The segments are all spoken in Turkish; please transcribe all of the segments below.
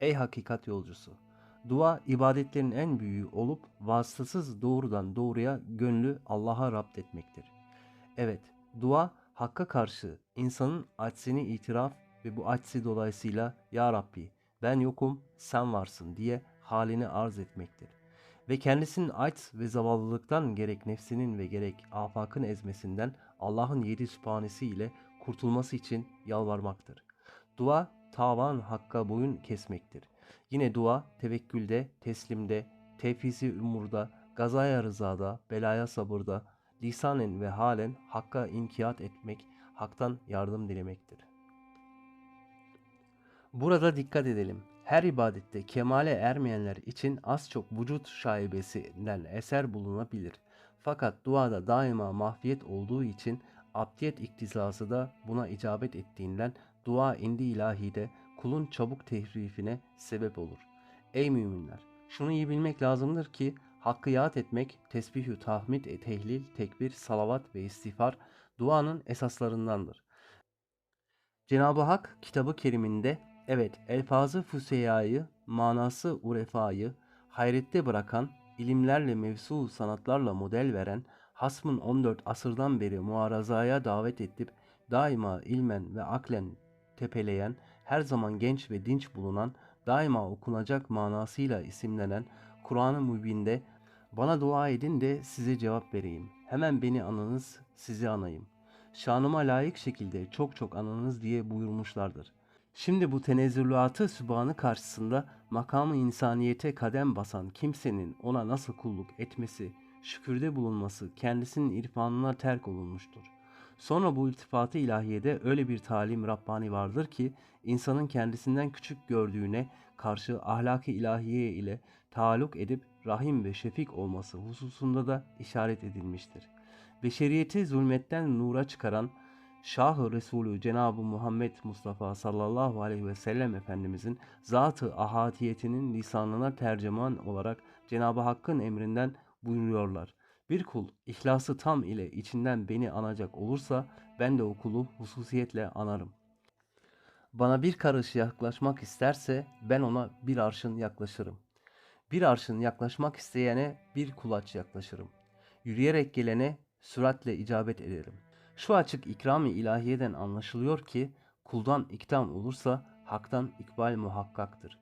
Ey hakikat yolcusu! Dua ibadetlerin en büyüğü olup vasıtasız doğrudan doğruya gönlü Allah'a rapt etmektir. Evet, dua Hakk'a karşı insanın aczini itiraf ve bu aczi dolayısıyla Ya Rabbi ben yokum sen varsın diye halini arz etmektir. Ve kendisinin aç ve zavallılıktan gerek nefsinin ve gerek afakın ezmesinden Allah'ın yedi sübhanesi ile kurtulması için yalvarmaktır. Dua tavan hakka boyun kesmektir. Yine dua tevekkülde, teslimde, tevfizi umurda, gazaya rızada, belaya sabırda, lisanen ve halen hakka inkiyat etmek, haktan yardım dilemektir. Burada dikkat edelim. Her ibadette kemale ermeyenler için az çok vücut şaibesinden eser bulunabilir. Fakat duada daima mahfiyet olduğu için abdiyet iktizası da buna icabet ettiğinden dua indi ilahide kulun çabuk tehrifine sebep olur. Ey müminler! Şunu iyi bilmek lazımdır ki hakkı yad etmek, tesbihü tahmid, tehlil, tekbir, salavat ve istiğfar duanın esaslarındandır. Cenab-ı Hak kitabı keriminde evet elfazı fuseyayı, manası urefayı, hayrette bırakan, ilimlerle mevsu sanatlarla model veren, hasmın 14 asırdan beri muarazaya davet edip daima ilmen ve aklen tepeleyen, her zaman genç ve dinç bulunan, daima okunacak manasıyla isimlenen Kur'an-ı Mübin'de bana dua edin de size cevap vereyim. Hemen beni anınız, sizi anayım. Şanıma layık şekilde çok çok anınız diye buyurmuşlardır. Şimdi bu tenezzülatı sübhanı karşısında makamı insaniyete kadem basan kimsenin ona nasıl kulluk etmesi, şükürde bulunması kendisinin irfanına terk olunmuştur. Sonra bu iltifatı ilahiyede öyle bir talim Rabbani vardır ki insanın kendisinden küçük gördüğüne karşı ahlaki ilahiye ile taalluk edip rahim ve şefik olması hususunda da işaret edilmiştir. Beşeriyeti zulmetten nura çıkaran Şah-ı Resulü Cenab-ı Muhammed Mustafa sallallahu aleyhi ve sellem Efendimizin zatı ahatiyetinin lisanına tercüman olarak Cenab-ı Hakk'ın emrinden buyuruyorlar. Bir kul ihlası tam ile içinden beni anacak olursa ben de o kulu hususiyetle anarım. Bana bir karış yaklaşmak isterse ben ona bir arşın yaklaşırım. Bir arşın yaklaşmak isteyene bir kulaç yaklaşırım. Yürüyerek gelene süratle icabet ederim. Şu açık ikram-ı ilahiyeden anlaşılıyor ki kuldan ikdam olursa haktan ikbal muhakkaktır.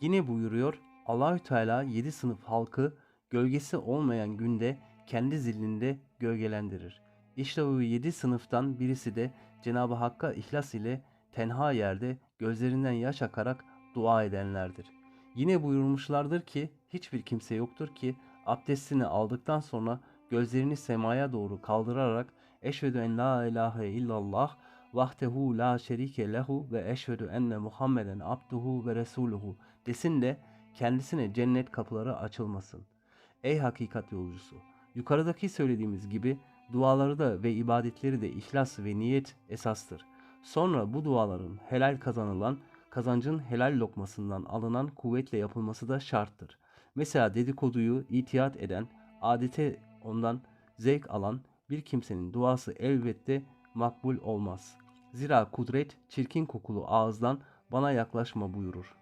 Yine buyuruyor Allahü Teala yedi sınıf halkı gölgesi olmayan günde kendi zillinde gölgelendirir. İşte o yedi sınıftan birisi de Cenab-ı Hakk'a ihlas ile tenha yerde gözlerinden yaş akarak dua edenlerdir. Yine buyurmuşlardır ki hiçbir kimse yoktur ki abdestini aldıktan sonra gözlerini semaya doğru kaldırarak Eşhedü en la ilahe illallah vahdehu la şerike lehu ve eşhedü enne Muhammeden abduhu ve resuluhu desin de kendisine cennet kapıları açılmasın. Ey hakikat yolcusu! Yukarıdaki söylediğimiz gibi duaları da ve ibadetleri de ihlas ve niyet esastır. Sonra bu duaların helal kazanılan, kazancın helal lokmasından alınan kuvvetle yapılması da şarttır. Mesela dedikoduyu itiyat eden, adete ondan zevk alan bir kimsenin duası elbette makbul olmaz. Zira kudret çirkin kokulu ağızdan bana yaklaşma buyurur.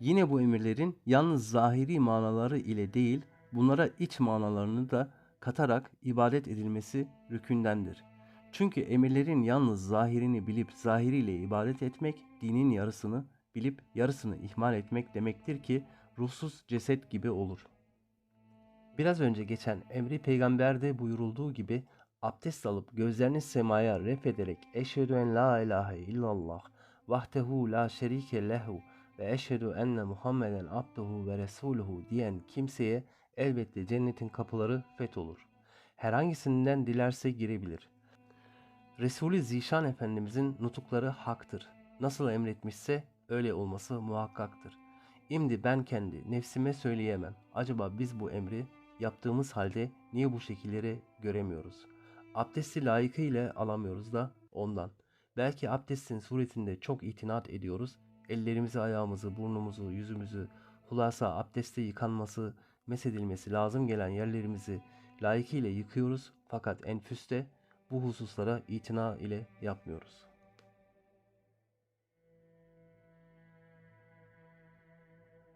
Yine bu emirlerin yalnız zahiri manaları ile değil, bunlara iç manalarını da katarak ibadet edilmesi rükündendir. Çünkü emirlerin yalnız zahirini bilip zahiriyle ibadet etmek, dinin yarısını bilip yarısını ihmal etmek demektir ki ruhsuz ceset gibi olur. Biraz önce geçen emri peygamberde buyurulduğu gibi abdest alıp gözlerini semaya ref ederek eşhedü en la ilahe illallah vahdehu la şerike lehu ve eşhedü enne Muhammeden abduhu ve resuluhu diyen kimseye elbette cennetin kapıları fetholur. Herhangisinden dilerse girebilir. Resulü Zişan Efendimizin nutukları haktır. Nasıl emretmişse öyle olması muhakkaktır. İmdi ben kendi nefsime söyleyemem. Acaba biz bu emri yaptığımız halde niye bu şekilleri göremiyoruz? Abdesti layıkıyla alamıyoruz da ondan. Belki abdestin suretinde çok itinat ediyoruz. Ellerimizi, ayağımızı, burnumuzu, yüzümüzü, hulasa abdeste yıkanması, mesedilmesi lazım gelen yerlerimizi layıkıyla yıkıyoruz. Fakat enfüste bu hususlara itina ile yapmıyoruz.